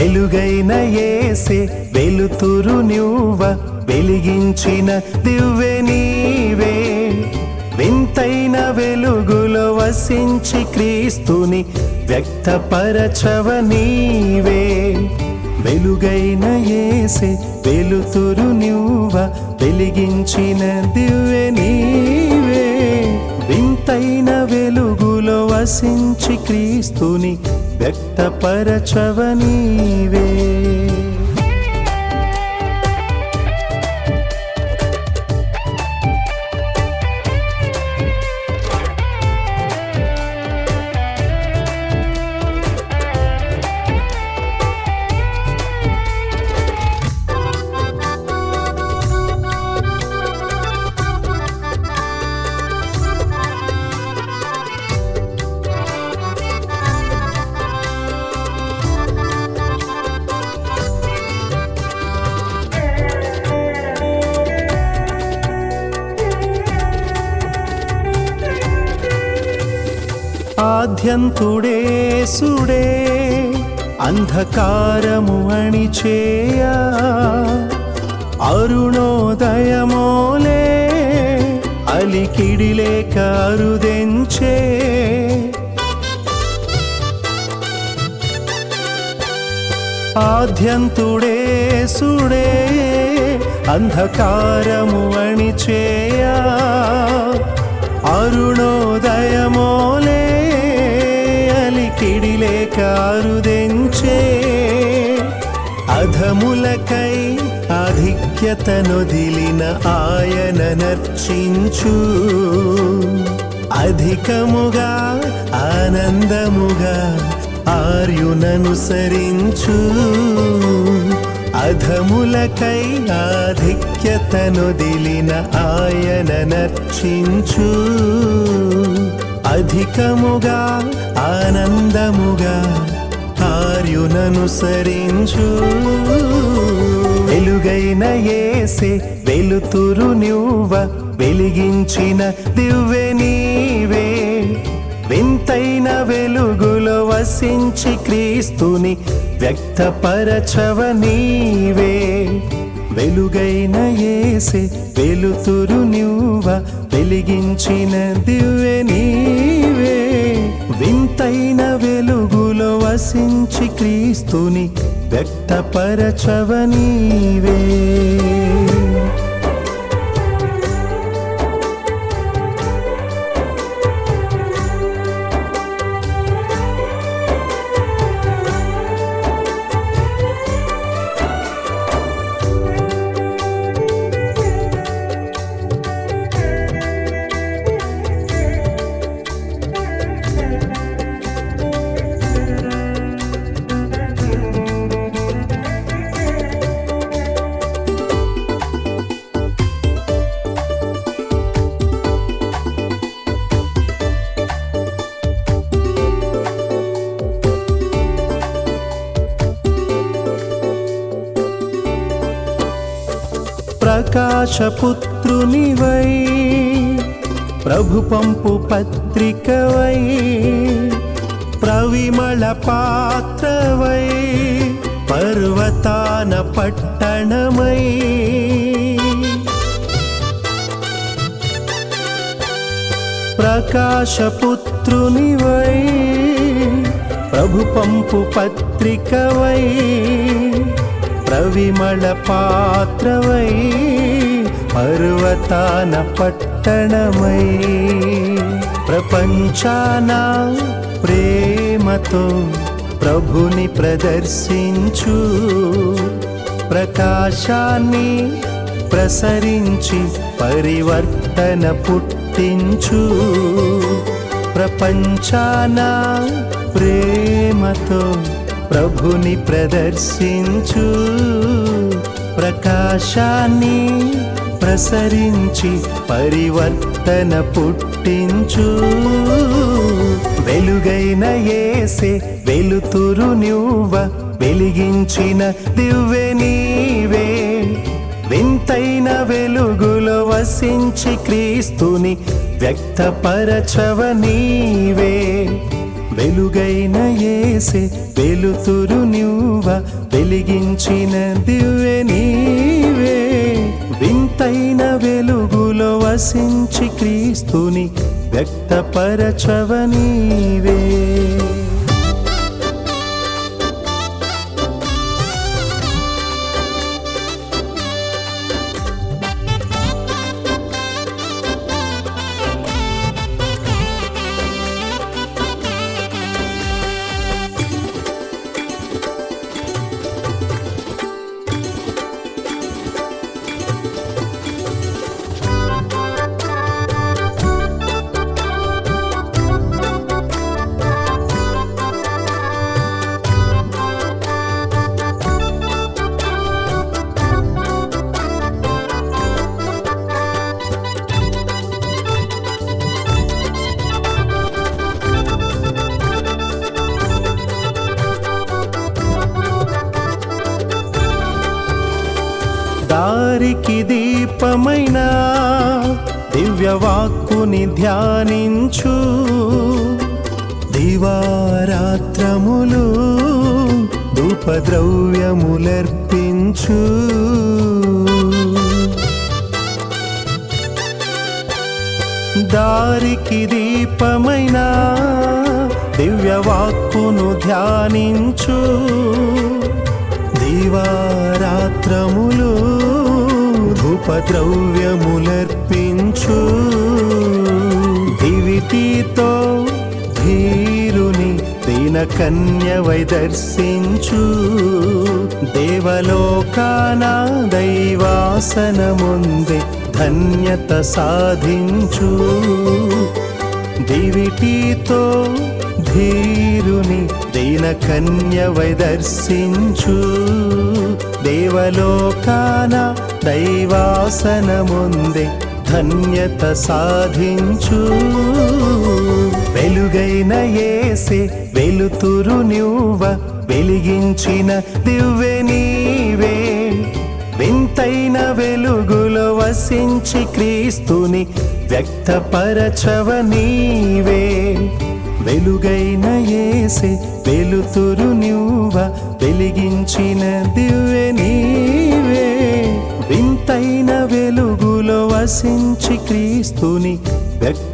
ఎలుగైన ఏసే వెలుతురు నువ్వ వెలిగించిన దివ్వె నీవే. వింతైన వెలుగులో వసించి క్రీస్తుని వ్యక్తపరచవ నీవే. వెలుగైన ఏసే వెలుతురు నువ్వ వెలిగించిన దివ్వె నీవే. వెలుగులో క్రీస్తుని వ్యక్తపరచవనీవే ఆద్యంతుడే సుడే అంధకారము అణిచేయ. అరుణోదయమోలే అలికిడిలేక అరుదెంచే. ఆద్యంతుడే సుడే అంధకారము అణిచేయ. అలికిడిలే కారుదెంచే అధములకై ఆధిక్యతనొదిలిన ఆయన నర్చించు. అధికముగా ఆనందముగా ఆర్యుననుసరించు. అధములకై ఆధిక్యతనొదిలిన ఆయన నర్చించు. అధికముగా ఆనందముగా ఆర్యుననుసరించు వెలుగైన ఏసే వెలుతురు నువ్వ వెలిగించిన దివ్వె నీవే. వింతైన వెలుగులో వసించి క్రీస్తుని వ్యక్తపరచవ నీవే. వెలుగైన ఏసే వెలుతురు నువ్వ వెలిగించిన దివ్వె నీవే. వింతైన వెలుగులో క్రీస్తుని వ్యక్తపరచవనీవే. నీవే ప్రకాశపుత్రునివై ప్రభు పంపు పత్రికవై ప్రవిమళ పాత్రవై పర్వతాన పట్టణమై. ప్రకాశపుత్రునివై ప్రభు పంపు పత్రికవై ప్రవిమళ పాత్రవై పర్వతాన పట్టణమై. ప్రపంచాన ప్రేమతో ప్రభుని ప్రదర్శించు ప్రకాశాన్ని ప్రసరించి పరివర్తన పుట్టించు. ప్రపంచాన ప్రేమతో ప్రభుని ప్రదర్శించు ప్రకాశాన్ని ప్రసరించి పరివర్తన పుట్టించు. వెలుగైన ఏసే వెలుతురు నువ్వ వెలిగించిన దివ్వె నీవే. వింతైన వెలుగులో వసించి క్రీస్తుని వ్యక్తపరచవ నీవే. వెలుగైన ఏసే వెలుతురు నువ్వ? వెలిగించిన దివ్వె నీవే. వింతైన వెలుగులో వసించి క్రీస్తుని వ్యక్తపరచవ నీవే. దారికి దీపమైన దివ్యవాక్కుని ధ్యానించు. దివారాత్రములు ధూపద్రవ్యములర్పించు. దారికి దీపమైన దివ్యవాక్కును ధ్యానించు. దీవారాత్రములు ధూపద్రవ్యములర్పించు దివిటీతో ధీరుని దీన కన్యవై దర్శించు దేవలోకాన దైవాసనముంది ధన్యత సాధించు. దివిటీతో ధీరుని దీన కన్యవై దర్శించు దేవలోకాన దైవాసనముందే ధన్యత సాధించు. వెలుగైన ఏసే వెలుతురు నువ్వ వెలిగించిన దివ్వె నీవే. వింతైన వెలుగులో వసించి క్రీస్తుని వ్యక్తపరచవ నీవే. వెలుగైన ఏసే వెలుతురు నువ్వ వెలిగించిన దివ్వె నీవే వికసించి క్రీస్తుని వ్యక్తపరచవనీవే.